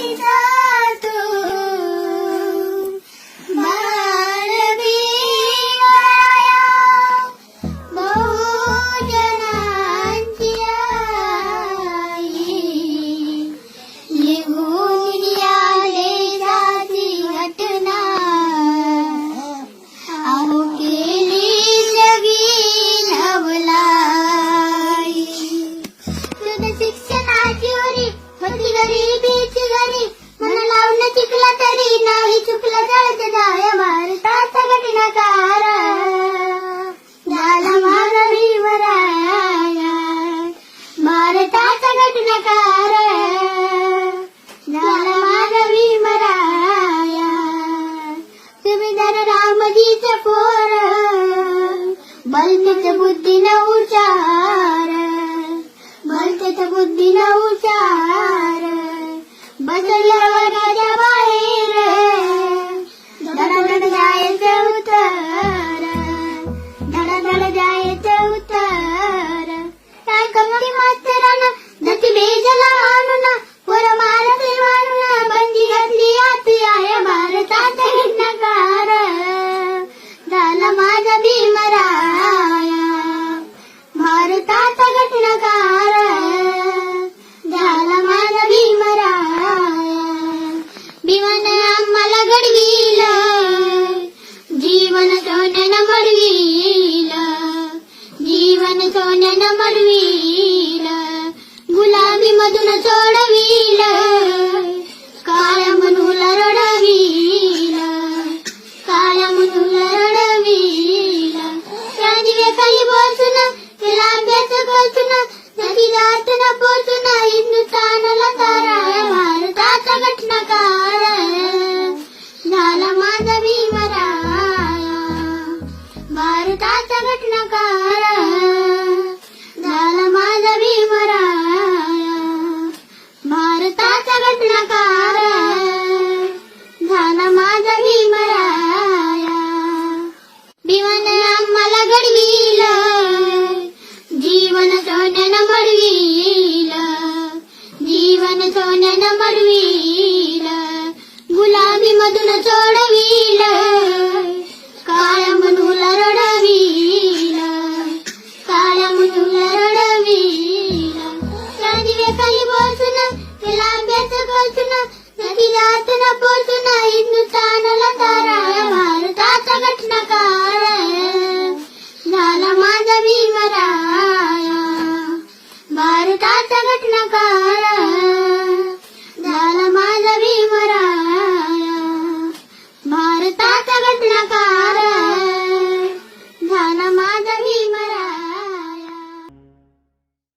你的 मन चुकला तरी नाही चुकलं जळत जाय भारताचा घटनाकार झाला मानवी भीमराया भारताचा घटनाकार झाला मानवी मराया सुभेदार रामजीच पोर बलतेच बुद्धीनं उचार बलतेच बुद्धीनं उचार. बसल्या జీవన తోన నమరువీల జీవన తోన నమరువీల भारताचा घटनाकार झाला अभ्यास बसून न पोचून हिंदुस्थानाला तारा भारताचा घटनाकार झाला माझा भीमराया भारताचा घटनाकार